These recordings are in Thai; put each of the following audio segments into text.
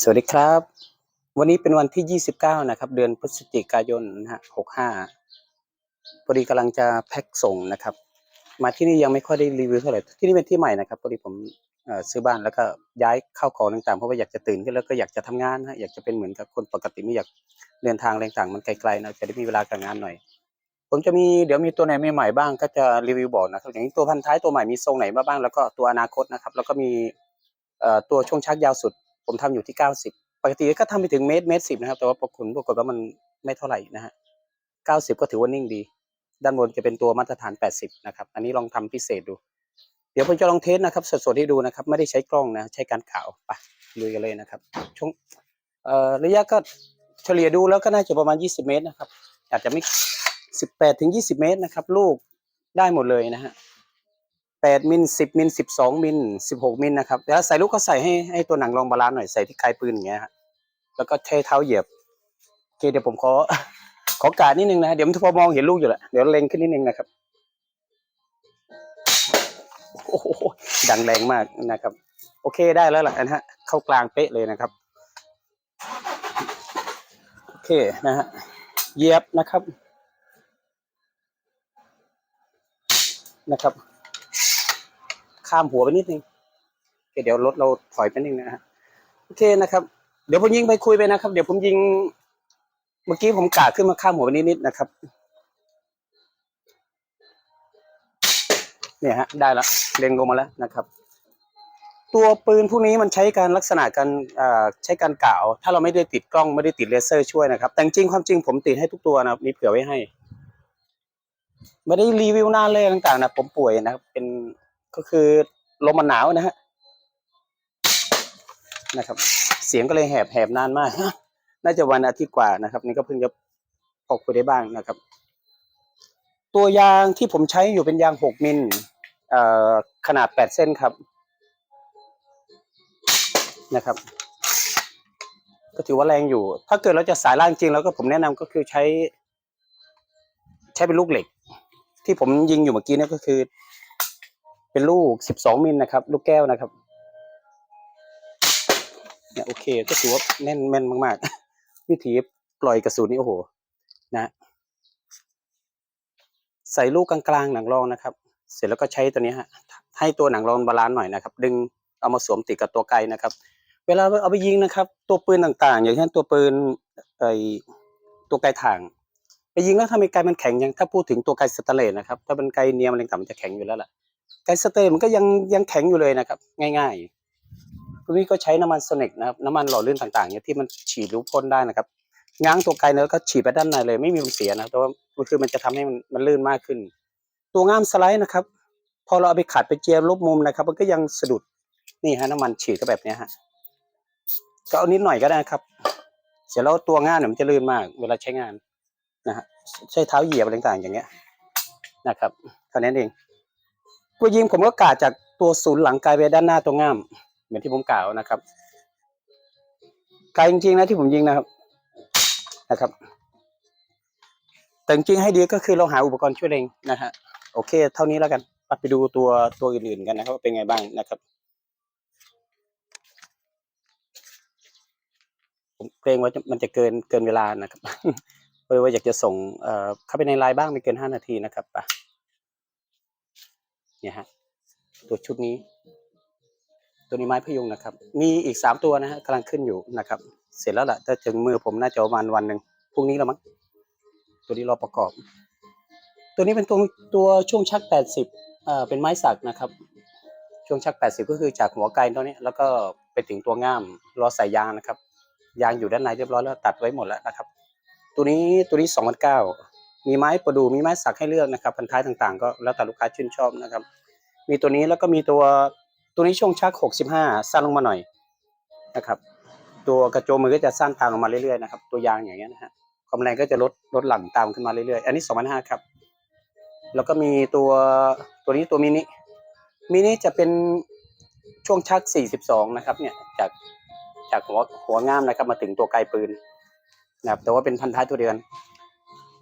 สวัสดีครับ วันนี้เป็นวันที่ 29 นะครับ เดือนพฤศจิกายนนะฮะ65พอดีกำลังจะแพ็คส่งนะครับ มาที่นี่ยังไม่ค่อยได้รีวิวเท่าไหร่ที่นี่เป็นที่ใหม่นะครับพอดีผมซื้อบ้านแล้วก็ย้ายเข้าของต่างๆเพราะว่าอยากจะตื่นขึ้นแล้วก็อยากจะทำงานนะอยากจะเป็นเหมือนกับคนปกติไม่อยากเดินทางอะไรต่างๆมันไกลๆนะจะได้มีเวลากับงานหน่อย ผมจะมีเดี๋ยวมีตัวไหนใหม่ๆบ้างก็จะรีวิวบอกนะครับอย่างนี้ตัวพันท้ายตัวใหม่มีทรงไหนมาบ้างแล้วก็ตัวอนาคตนะครับ แล้วก็มีตัวช่วงชักยาวสุด ผมทำอยู่ที่ 90 ปกติก็ทำไปถึงเมตรเมตรสินะครับ แต่ว่าปรากฏปรากฏว่ามันไม่เท่าไหร่นะฮะ90ก็ถือว่านิ่งดี ด้านบนจะเป็นตัวมาตรฐาน 80 นะครับ อันนี้ลองทำพิเศษดู เดี๋ยวผมจะลองเทสนะครับสดๆให้ดูนะครับ ไม่ได้ใช้กล้องนะ ใช้การข่าวไปลุยกันเลยนะครับช่วงระยะก็เฉลี่ยดูแล้วก็น่าจะประมาณ 20 เมตรนะครับ อาจจะไม่ 18ถึง20 เมตรนะครับ ลูกได้หมดเลยนะฮะ 8มิล10มิล12มิล16มิลนะครับแล้วใส่ลูกก็ใส่ให้ให้ตัวหนังรองบาลานซ์หน่อยใส่ที่คลายปืนอย่างเงี้ยฮะแล้วก็ใช้เท้าเหยียบโอเคเดี๋ยวผมขอ ขอการนิดนึงนะเดี๋ยวมันพอมองเห็นลูกอยู่แหละเดี๋ยวเล็งขึ้นนิดนึงนะครับโอ้โหดังแรงมากนะครับ โอเคได้แล้วล่ะนะฮะเข้ากลางเป๊ะเลยนะครับโอเคนะฮะเหยียบนะครับนะครับ ข้ามหัวไปนิดนึงโอเคเดี๋ยวรถเราถอยไปนิดนึงนะฮะโอเคนะครับ เดี๋ยวผมยิงไปคุยไปนะครับ เดี๋ยวผมยิง เมื่อกี้ผมกาขึ้นมาข้ามหัวไปนิดๆนะครับ เนี่ยฮะ ได้ละเล็งลงมาแล้วนะครับ ตัวปืนพวกนี้มันใช้การลักษณะการใช้การกล่าว ถ้าเราไม่ได้ติดกล้องไม่ได้ติดเลเซอร์ช่วยนะครับ แต่จริงความจริงผมติดให้ทุกตัวนะครับมีเผื่อไว้ให้ไม่ได้รีวิวนานเลยต่างๆนะผมป่วยนะครับเป็น ก็คือลมมันหนาวนะฮะนะครับ เสียงก็เลยแหบแหบนานมาก น่าจะวันอาทิตย์กว่านะครับ นี่ก็เพิ่งจะพอคุยได้บ้างนะครับ ตัวยางที่ผมใช้อยู่เป็นยางหกมิลเอ่อขนาดแปดเส้นครับนะครับ ก็ถือว่าแรงอยู่ ถ้าเกิดเราจะสายล่างจริงแล้วก็ผมแนะนำก็คือใช้ ใช้เป็นลูกเหล็ก ที่ผมยิงอยู่เมื่อกี้นี่ก็คือ เป็นลูก 12 มิลนะครับ ลูกแก้วนะครับเนี่ยโอเคก็ถือว่าแน่นแม่นมากๆ วิธีปล่อยกระสุนนี่โอ้โห นะ ใส่ลูกกลางๆหนังรองนะครับ เสร็จแล้วก็ใช้ตัวนี้ฮะให้ตัวหนังรองบาลานซ์หน่อยนะครับ ดึงเอามาสวมติดกับตัวไกลนะครับ เวลาเอาไปยิงนะครับ ตัวปืนต่างๆ อย่างเช่นตัวปืนไอตัวไกลถ่างไปยิงแล้วทำไมไกลมันแข็งยังถ้าพูดถึงตัวไกลสเตเลสนะครับ ถ้าเป็นไกลเนียมอะไรต่างมันจะแข็งอยู่แล้วล่ะ ไกสเตนมันก็ยังยังแข็งอยู่เลยนะครับ ง่ายๆตัวนี้ก็ใช้น้ำมันโซนิกนะครับน้ำมันหล่อลื่นต่างๆเนี่ยที่มันฉีดรือพ่นได้นะครับ ง้างตัวไกลเนื้อก็ฉีดไปด้านในเลย ไม่มีมันเสียนะแต่ว่ามันคือมันจะทำให้มันมันลื่นมากขึ้น ตัวง่ามสไลด์นะครับ พอเราเอาไปขัดไปเจียมลบมุมนะครับ มันก็ยังสะดุดนี่ฮะน้ำมันฉีดก็แบบนี้ฮะก็เอานิดหน่อยก็ได้ครับ เสร็จแล้วตัวง่ามเนี่ยมันจะลื่นมาก เวลาใช้งานนะฮะใช้เท้าเหยียบอะไรต่างๆอย่างเงี้ยนะครับเท่านั้นเอง ตัวยิงผมก็กาดจากตัวศูนย์หลังไกลไปด้านหน้าตัวง่าม เหมือนที่ผมกล่าวนะครับไกลจริงๆนะที่ผมยิงนะครับนะครับ แต่จริงๆให้ดีก็คือเราหาอุปกรณ์ช่วยเองนะฮะโอเค เท่านี้แล้วกันไปดูตัวตัวอื่นๆกันนะครับว่าเป็นไงบ้างนะครับผมเกรงว่ามันจะเกินเกินเวลานะครับเพราะว่าอยากจะส่งเข้าไปในไลน์บ้างไม่เกินห้านาทีนะครับ เนี่ยฮะตัวชุดนี้ ตัวนี้ไม้พยุงนะครับ มีอีกสามตัวนะฮะกำลังขึ้นอยู่นะครับ เสร็จแล้วล่ะถ้าถึงมือผมน่าจะประมาณวันหนึ่งพรุ่งนี้แล้วมั้งตัวนี้รอประกอบ ตัวนี้เป็นตัวตัวช่วงชักแปดสิบเอ่อเป็นไม้สักนะครับ ช่วงชักแปดสิบก็คือจากหัวไกลตัวนี้แล้วก็ไปถึงตัวง่ามรอใส่ยางนะครับ ยางอยู่ด้านในเรียบร้อยแล้วตัดไว้หมดแล้วนะครับ ตัวนี้ตัวนี้สองพันเก้า มีไม้ประดู่มีไม้สักให้เลือกนะครับ พันท้ายต่างๆ ก็แล้วแต่ลูกค้าชื่นชอบนะครับ มีตัวนี้แล้วก็มีตัวตัวนี้ช่วงชักหกสิบห้าสั้นลงมาหน่อยนะครับ ตัวกระโจมมือก็จะสั้นตามลงมาเรื่อยๆนะครับ ตัวยางอย่างเงี้ยนะฮะความแรงก็จะลดลดหลั่งตามขึ้นมาเรื่อยๆ อันนี้สองพันห้าครับ แล้วก็มีตัวตัวนี้ตัวมินิมินิจะเป็นช่วงชักสี่สิบสองนะครับ เนี่ยจากจากหัวหัวง่ามนะครับมาถึงตัวไกลปืนนะครับแต่ว่าเป็นพันท้ายตัวเดือน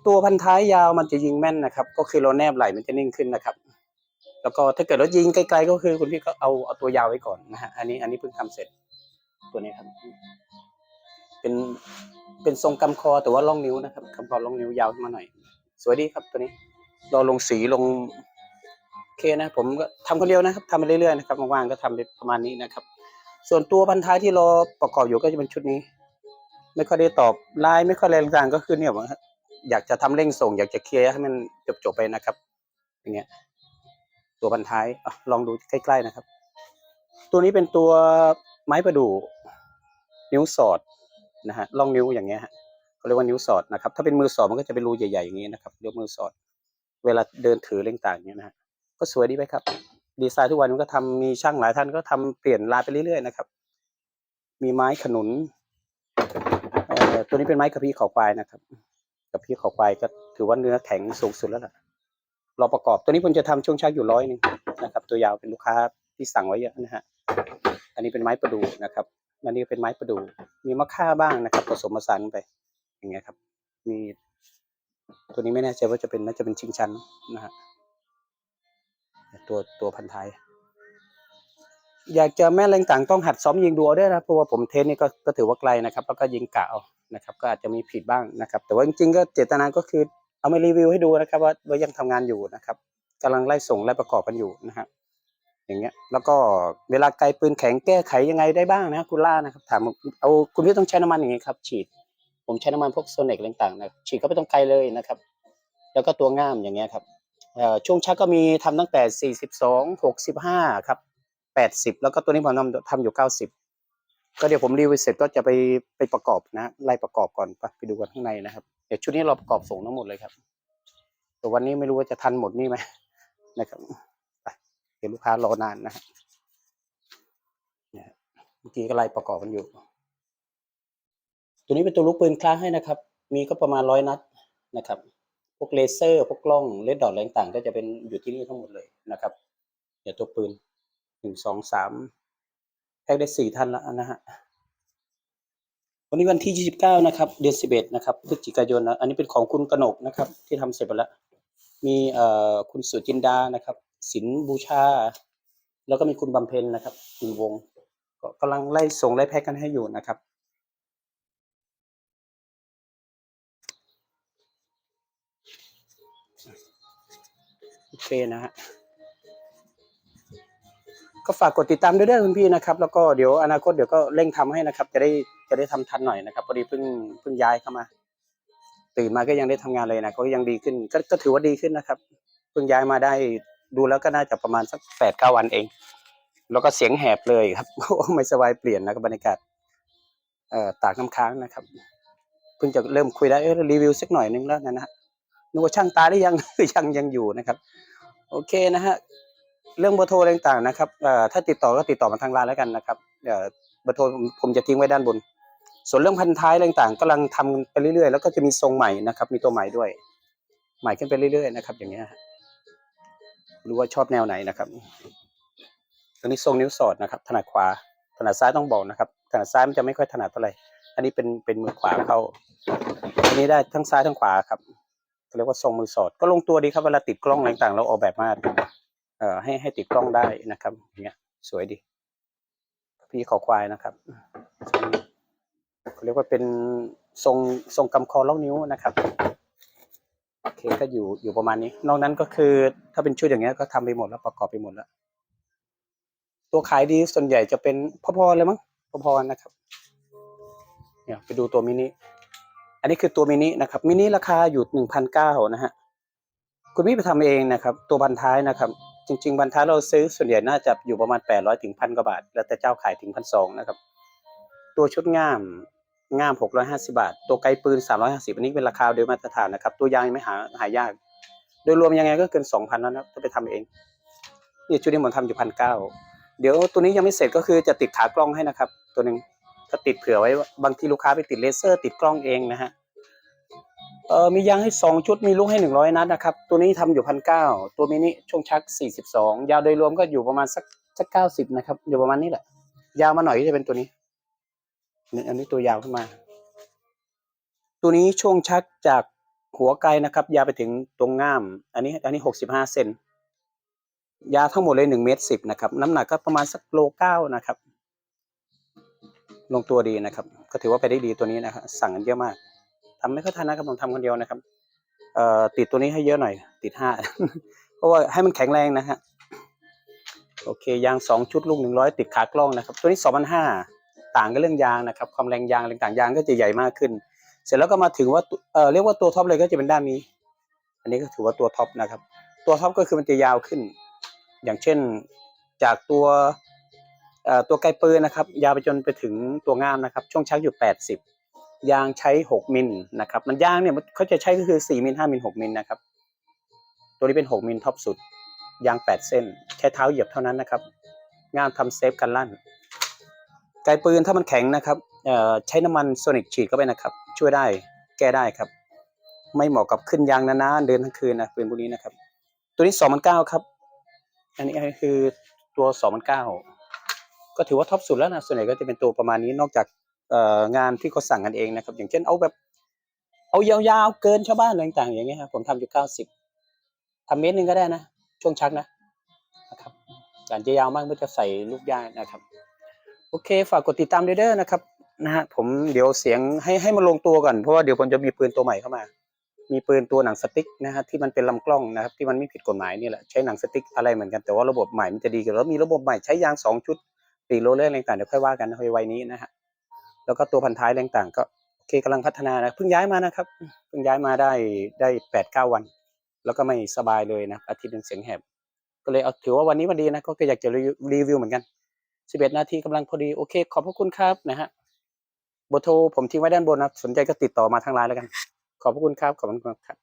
ตัวพันท้ายยาวมันจะยิงแม่นนะครับ ก็คือเราแนบไหลมันจะนิ่งขึ้นนะครับ แล้วก็ถ้าเกิดเรายิงไกลๆก็คือคุณพี่ก็เอาเอาตัวยาวไว้ก่อนนะฮะอันนี้อันนี้เพิ่งทำเสร็จตัวนี้ครับ เป็นเป็นทรงกำคอแต่ว่าล่องนิ้วนะครับกำคอล่องนิ้วยาวขึ้นมาหน่อย สวยดีครับตัวนี้เราลงสีลงโอเคนะ ผมก็ทำคนเดียวนะครับทำไปเรื่อยๆนะครับว่างๆก็ทำไปประมาณนี้นะครับ ส่วนตัวพันท้ายที่เราประกอบอยู่ก็จะเป็นชุดนี้ ไม่ค่อยได้ตอบไลน์ไม่ค่อยอะไรต่างๆก็คือเนี่ยว่า อยากจะทำเร่งส่ง อยากจะเคลียร์ให้มันจบๆไปนะครับ อย่างเงี้ย ตัวพันท้ายอลองดูใกล้ๆนะครับ ตัวนี้เป็นตัวไม้ประดู่นิ้วสอดนะฮะล่องนิ้วอย่างเงี้ยฮะเขาเรียกว่านิ้วสอดนะครับ ถ้าเป็นมือสอดมันก็จะเป็นรูใหญ่ๆอย่างนี้นะครับเรียกมือสอด เวลาเดินถือเร่งต่างๆอย่างเงี้ยนะฮะก็สวยดีไหมครับ ดีไซน์ทุกวันมันก็ทำมีช่างหลายท่านก็ทำเปลี่ยนลายไปเรื่อยๆนะครับ มีไม้ขนุนตัวนี้เป็นไม้กระพี้เขาควายนะครับ กระพี้เขาควายก็ถือว่าเนื้อแข็งสูงสุดแล้วล่ะเราประกอบตัวนี้ผมจะทำช่วงชักอยู่ร้อยหนึ่งนะครับ ตัวยาวเป็นลูกค้าที่สั่งไว้เยอะนะฮะอันนี้เป็นไม้ประดู่นะครับอันนี้เป็นไม้ประดู่มีมะค่าบ้างนะครับ ผสมผสานไป อย่างเงี้ยครับ มีตัวนี้ไม่แน่ใจว่าจะเป็นน่าจะเป็นชิงชันนะฮะตัวตัวพันท้ายอยากจะแม่นแรงต่างต้องหัดซ้อมยิงดูเอาได้นะเพราะว่าผมเทสนี่ก็ก็ถือว่าไกลนะครับ แล้วก็ยิงกะเอา นะครับ ก็อาจจะมีผิดบ้างนะครับ แต่ว่าจริงๆก็เจตนาก็คือเอามารีวิวให้ดูนะครับว่าว่ายังทำงานอยู่นะครับกำลังไล่ส่งไล่ประกอบกันอยู่นะฮะอย่างเงี้ยแล้วก็เวลาไกลปืนแข็งแก้ไขยังไงได้บ้างนะคุณล่านะครับถามเอาคุณพี่ต้องใช้น้ำมันอย่างงี้ครับ ฉีด ผมใช้น้ำมันพวกโซเนกต่างๆนะฉีดก็ไม่ต้องไกลเลยนะครับ แล้วก็ตัวง่ามอย่างเงี้ยครับช่วงชักก็มีทำตั้งแต่ 42 65 ครับ 80 แล้วก็ตัวนี้ผมทำทำอยู่ 90 ก็เดี๋ยวผมรีวิวเสร็จก็จะไปไปประกอบนะไล่ประกอบก่อนไปไปดูกันข้างในนะครับ เดี๋ยวชุดนี้เราประกอบส่งทั้งหมดเลยครับ แต่วันนี้ไม่รู้ว่าจะทันหมดนี่ไหมนะครับเดี๋ยวลูกค้ารอนานนะเนี่ยเมื่อกี้ก็ไล่ประกอบกันอยู่ ตัวนี้เป็นตัวลูกปืนคล้าให้นะครับ มีก็ประมาณร้อยนัดนะครับ พวกเลเซอร์ พวกกล้องเลดดอทอะไรต่างก็จะเป็นอยู่ที่นี่ทั้งหมดเลยนะครับ เดี๋ยวตัวปืนหนึ่งสองสาม กได้สี่ท่านแล้วนะฮะวันนี้วันที่ยี่สิบเก้านะครับ เดือนสิบเอ็ดนะครับ พฤศจิกายนนะ อันนี้เป็นของคุณกนกนะครับ ที่ทำเสร็จไปแล้ว มีเอ่อคุณสุจินดา นะครับสินบูชา แล้วก็มีคุณบำเพ็ญนะครับคุณวงก็กำลังไล่ส่งไล่แพ็กกันให้อยู่นะครับ โอเคนะฮะ ก็ฝากกดติดตามด้วยเด้อคุณพี่นะครับ แล้วก็เดี๋ยวอนาคตเดี๋ยวก็เร่งทำให้นะครับ จะได้จะได้ทำทันหน่อยนะครับพอดีเพิ่งเพิ่งย้ายเข้ามา ตื่นมาก็ยังได้ทำงานเลยนะก็ยังดีขึ้นก็ก็ถือว่าดีขึ้นนะครับเพิ่งย้ายมาได้ดูแล้วก็น่าจะประมาณสักแปดเก้าวันเอง แล้วก็เสียงแหบเลยครับไม่สบายเปลี่ยนนะครับบรรยากาศเอ่อตากน้ำค้างนะครับเพิ่งจะเริ่มคุยได้เออรีวิวสักหน่อยนึงแล้วนะฮะนึกว่าช่างตาได้ยังยังยังอยู่นะครับ โอเคนะฮะ เรื่องเบอร์โทรอะไรต่างๆนะครับเอ่อถ้าติดต่อก็ติดต่อมาทางไลน์แล้วกันนะครับเอ่อเบอร์โทรผมผมจะทิ้งไว้ด้านบน ส่วนเรื่องพันท้ายอะไรต่างๆกำลังทำไปเรื่อยๆ แล้วก็จะมีทรงใหม่นะครับ มีตัวใหม่ด้วย ใหม่ขึ้นไปเรื่อยๆนะครับ อย่างเงี้ยฮะรู้ว่าชอบแนวไหนนะครับตัวนี้ทรงนิ้วสอดนะครับ ถนัดขวา ถนัดซ้ายต้องบอกนะครับ ถนัดซ้ายมันจะไม่ค่อยถนัดเท่าไหร่ อันนี้เป็นเป็นมือขวาเข้า อันนี้ได้ทั้งซ้ายทั้งขวาครับเขาเรียกว่าทรงมือสอด ก็ลงตัวดีครับเวลาติดกล้องอะไรต่างๆเราออกแบบมา เอ่อให้ให้ติดกล้องได้นะครับอย่างเงี้ยสวยดี พี่ขอควายนะครับเขาเรียกว่าเป็นทรงทรงกำคอล่องนิ้วนะครับโอเคก็อยู่อยู่ประมาณนี้ นอกนั้นก็คือถ้าเป็นชุดอย่างเงี้ยก็ทำไปหมดแล้วประกอบไปหมดแล้ว ตัวขายดีส่วนใหญ่จะเป็นพอๆเลยมั้งพอๆนะครับเนี่ยไปดูตัวมินิอันนี้คือตัวมินินะครับมินิราคาอยู่หนึ่งพันเก้านะฮะคุณพี่ไปทำเองนะครับ ตัวบันท้ายนะครับ จริง ๆบันท้ายเราซื้อส่วนใหญ่น่าจะอยู่ประมาณแปดร้อยถึงพันกว่าบาท แล้วแต่เจ้าขายถึงพันสองนะครับ ตัวชุดง่ามง่ามหกร้อยห้าสิบาท ตัวไกลปืนสามร้อยห้าสิบอันนี้เป็นราคาโดยมาตรฐานนะครับ ตัวยางยังไม่หาหายาก โดยรวมยังไงก็เกินสองพันแล้วนะถ้าไปทำเองนี่ชุดนี้ผมทำอยู่พันเก้าเดี๋ยวตัวนี้ยังไม่เสร็จก็คือจะติดขากล้องให้นะครับ ตัวหนึ่งก็ติดเผื่อไว้บางทีลูกค้าไปติดเลเซอร์ ติดกล้องเองนะฮะ เออมียางให้สองชุดมีลูกให้หนึ่งร้อยนัดนะครับ ตัวนี้ทำอยู่พันเก้าตัวมินิช่วงชักสี่สิบสองยาวโดยรวมก็อยู่ประมาณสักสักเก้าสิบนะครับ อยู่ประมาณนี้แหละ ยาวมาหน่อยจะเป็นตัวนี้นี่อันนี้ตัวยาวขึ้นมา ตัวนี้ช่วงชักจากหัวไกลนะครับ ยาวไปถึงตรงง่าม อันนี้ อันนี้หกสิบห้าเซนยาวทั้งหมดเลยหนึ่งเมตรสิบนะครับ น้ำหนักก็ประมาณสักโลเก้านะครับ ลงตัวดีนะครับ ก็ถือว่าไปได้ดีตัวนี้นะครับสั่งกันเยอะมาก ทำไม่ค่อยทันนะครับผมทำคนเดียวนะครับ เอ่อติดตัวนี้ให้เยอะหน่อย ติดห้าเพราะว่าให้มันแข็งแรงนะฮะโอเคยางสองชุดลูกหนึ่งร้อยติดขากล้องนะครับ ตัวนี้สองพันห้าต่างกันเรื่องยางนะครับ ความแรงยางต่างยางก็จะใหญ่มากขึ้น เสร็จแล้วก็มาถึงว่าเอ่อเรียกว่าตัวท็อปเลยก็จะเป็นด้านนี้ อันนี้ก็ถือว่าตัวท็อปนะครับ ตัวท็อปก็คือมันจะยาวขึ้น อย่างเช่นจากตัวเอ่อตัวไกลปืนนะครับ ยาวไปจนไปถึงตัวง่ามนะครับ ช่วงชักอยู่ 80 ยางใช้ 6 มิลนะครับมันยางเนี่ยมันเขาจะใช้ก็คือ 4 มิล 5 มิล 6 มิลนะครับ ตัวนี้เป็น 6 มิลท็อปสุด ยาง 8 เส้น ใช้เท้าเหยียบเท่านั้นนะครับ งานทำเซฟกันลั่น ไกปืนถ้ามันแข็งนะครับเอ่อใช้น้ำมันโซนิกฉีดเข้าไปนะครับ ช่วยได้แก้ได้ครับ ไม่เหมาะกับขึ้นยางนานๆเดินทั้งคืนนะปืนพวกนี้นะครับ ตัวนี้ 2,900ครับ อันนี้คือตัว 2,900ก็ถือว่าท็อปสุดแล้วนะส่วนใหญ่ก็จะเป็นตัวประมาณนี้นอกจาก งานที่เขาสั่งกันเองนะครับ อย่างเช่นเอาแบบ เอายาวๆเกินชาวบ้านอะไรต่างๆอย่างเงี้ยครับผมทำอยู่90ทำเมตรหนึ่งก็ได้นะ ช่วงชักนะนะครับการจะยาวมากก็จะใส่ลูกยางนะครับ โอเคฝากกดติดตามเด้อนะครับนะฮะผมเดี๋ยวเสียงให้ให้มันลงตัวก่อนเพราะว่าเดี๋ยวผมจะมีปืนตัวใหม่เข้ามา มีปืนตัวหนังสติ๊กนะฮะที่มันเป็นลำกล้องนะครับ ที่มันไม่ผิดกฎหมายนี่แหละใช้หนังสติ๊กอะไรเหมือนกันแต่ว่าระบบใหม่มันจะดีกว่าแล้วมีระบบใหม่ใช้ยางสองชุดปีโรลเลอร์อะไรต่างเดี๋ยวค่อยว่ากันในวัยนี้นะฮะ แล้วก็ตัวพันท้ายอะไรต่างก็โอเคกำลังพัฒนานะเพิ่งย้ายมานะครับเพิ่งย้ายมาได้ได้แปดเก้าวัน แล้วก็ไม่สบายเลยนะอาทิตย์หนึ่งเสียงแหบก็เลยเอาถือว่าวันนี้วันดีนะก็อยากจะรีวิวเหมือนกัน11นาทีกำลังพอดีโอเค ขอบพระคุณครับนะฮะบอร์โทรผมทิ้งไว้ด้านบนนะสนใจก็ติดต่อมาทางไลน์แล้วกัน ขอบพระคุณครับขอบคุณครับ